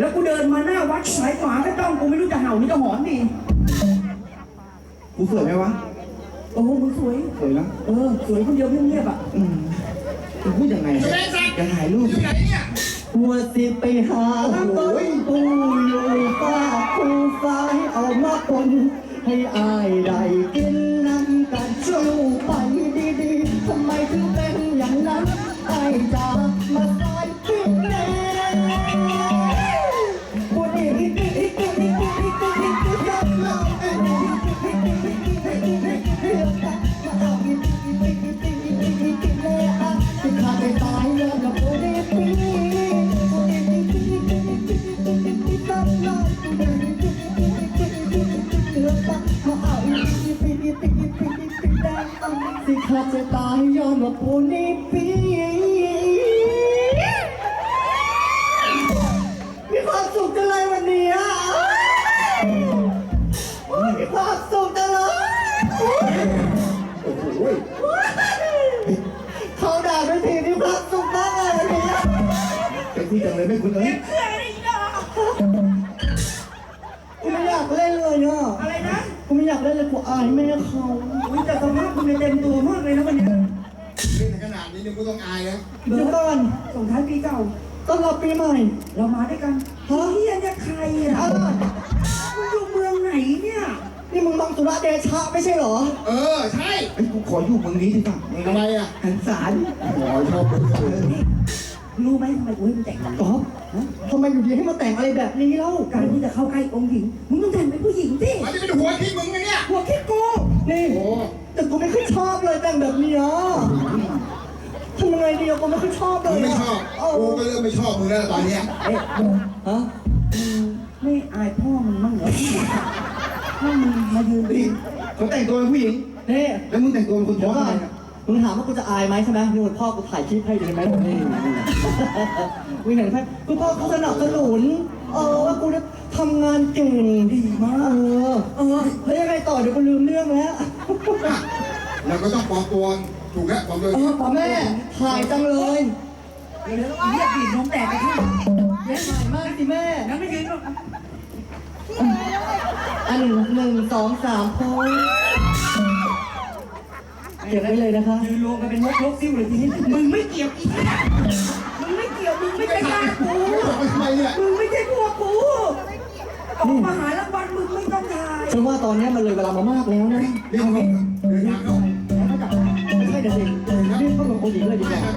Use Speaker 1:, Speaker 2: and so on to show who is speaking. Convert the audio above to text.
Speaker 1: แล้วกูเดินมาหน้าวัดสายขวาก็ต้องกูไม่รู้จะเห่าหรือจะหอนดี
Speaker 2: กูสวยไหมวะ
Speaker 1: โอ้โหมึงสวย
Speaker 2: สวยนะ
Speaker 1: เออ สวยคนเดียวเงียบๆอะ
Speaker 2: อืมมึงพูดยังไง
Speaker 3: แสดงสักดิ์
Speaker 2: จะถ่ายรูป
Speaker 3: อยู่ไหนเนี่ย
Speaker 4: ว่าสิไปหาต้นปูอยู่ฟ้าคูฟ้ายเอามาปนให้อายได้กินน้ำกันอยู่ไปดีๆทำไมถึงเป็นอย่างนั้นอายจะมา เอาสิข้าจะตายย้อนว่าบุญอีกปีมีความสุขจังเลยวันนี้อะโอ้ยมีความสุขจังเลย
Speaker 2: โอ้โห
Speaker 4: เขาด่าไปทีมีความสุขมากเลยวันนี้
Speaker 2: เป็นที่จังเลยไม่คุณเอ้ย
Speaker 4: กูไม่อยากเล่นเลยอะ
Speaker 1: อะไรนะ
Speaker 4: กูไม่อยากเล่นเลยกูอายแม่เขา
Speaker 1: อุ้ยแต่สภาพมึงเนี่เต็มตัว นา
Speaker 3: ดนี้นึงก็ต้องอายแล้ว
Speaker 4: เดี๋ยวก่อน
Speaker 1: ส่งท้ายปีเก่า
Speaker 4: ต้อนรับปีใหม่
Speaker 1: เรามาด้วยกันเฮียเนี่ยใครอะ
Speaker 4: อ้าว
Speaker 1: มึงอยู่เมืองไหนเนี่ย
Speaker 4: นี่มึงบังสุระเดชะไม่ใช่เหรอ
Speaker 3: เออ ใช่
Speaker 2: ไอ้ยกูขออยู่เมืองนี้ดีกว่า
Speaker 3: ทำไมอะ
Speaker 2: หันศาล
Speaker 3: หมอชอบคนสวย
Speaker 1: นี่รู้ไหมทำไมกูให้มึงแต่งงาน
Speaker 4: ก๊อฟทำไมอยู่ดีให้มาแต่งอะไรแบบนี้เล่า
Speaker 1: การที่จะเข้าใกล้องค์หญิง มึงต้องแต่งเป็นผู้หญิงสิ
Speaker 3: มันจะเป็นหัวที่มึงนะเนี่ย
Speaker 1: หัวคิดกู
Speaker 4: นี่
Speaker 3: โอ้
Speaker 4: แต่กูไม่ค่อยชอบเลยแต่งแบบนี้อะทำ ยังไงดีอะกูไม่ค่อยชอบเล
Speaker 3: มึง
Speaker 4: ย
Speaker 3: ไม่
Speaker 4: อะ
Speaker 3: ชอบ
Speaker 4: เออ
Speaker 3: กูก็เริ่มไม่ชอบมึงแล้วตอนเนี้ย
Speaker 1: เอ๊ะ
Speaker 4: ฮะ
Speaker 1: ไม่อายพ่อมึงบ้างเหรอพ่อมึงมายืน
Speaker 2: นี่เขาแต่งตัวเป็นผู้หญิง
Speaker 4: นี่
Speaker 2: แล้วมึงแต่งตัวเป็นคน
Speaker 4: เดี๋
Speaker 2: ท้
Speaker 4: ย
Speaker 2: อ
Speaker 4: ว
Speaker 2: ง
Speaker 4: ก่
Speaker 2: ทำ
Speaker 4: อน
Speaker 2: ไมอะ
Speaker 4: มึงถามว่ากูจะอายไหมใช่ไหมนู่นพ่อกูถ่ายคลิปให้ดีไหมนี่มึงเห็นไหมคือพ่อกูสนับสนุน เออว่ากูเนี่ยทำงานเก่งดีมาก เออ เออแล้วยังไงต่อเดี๋ยวกูลืมเรื่องแล้ว
Speaker 3: อะ เราก็ต้องปลอมตัวถูกแล้วปลอมตัว
Speaker 4: เออพ่อแม่ถ่ายจังเลย
Speaker 1: เดี๋ยวเรียกบีบน้องแตกไปที่
Speaker 4: เล่นถ่ายมากสิแม่
Speaker 1: แล้วไม่ยืนหรอก
Speaker 4: อันหนึ่งหนึ่งสองสามโพสเก็บไว้เลยนะคะ
Speaker 1: ยืนรวมกันเป็นมกลกซิ่วเลยทีนี้มึงไม่เกี่ยวอีกมึงไม่เกี่ยวมึงไม่ใช่ญาติกู
Speaker 3: ไม่บอกไปทำไมเนี่ย
Speaker 1: มึงไม่ใช่พวกกูออกมาหารางวัลมึงไม่ต้องถ่าย
Speaker 4: ฉันว่าตอนนี้มันเลยเวลามามากแล้วนะ
Speaker 3: เรียกเขาเดินทางเขา
Speaker 4: แต่这ด็กมันไ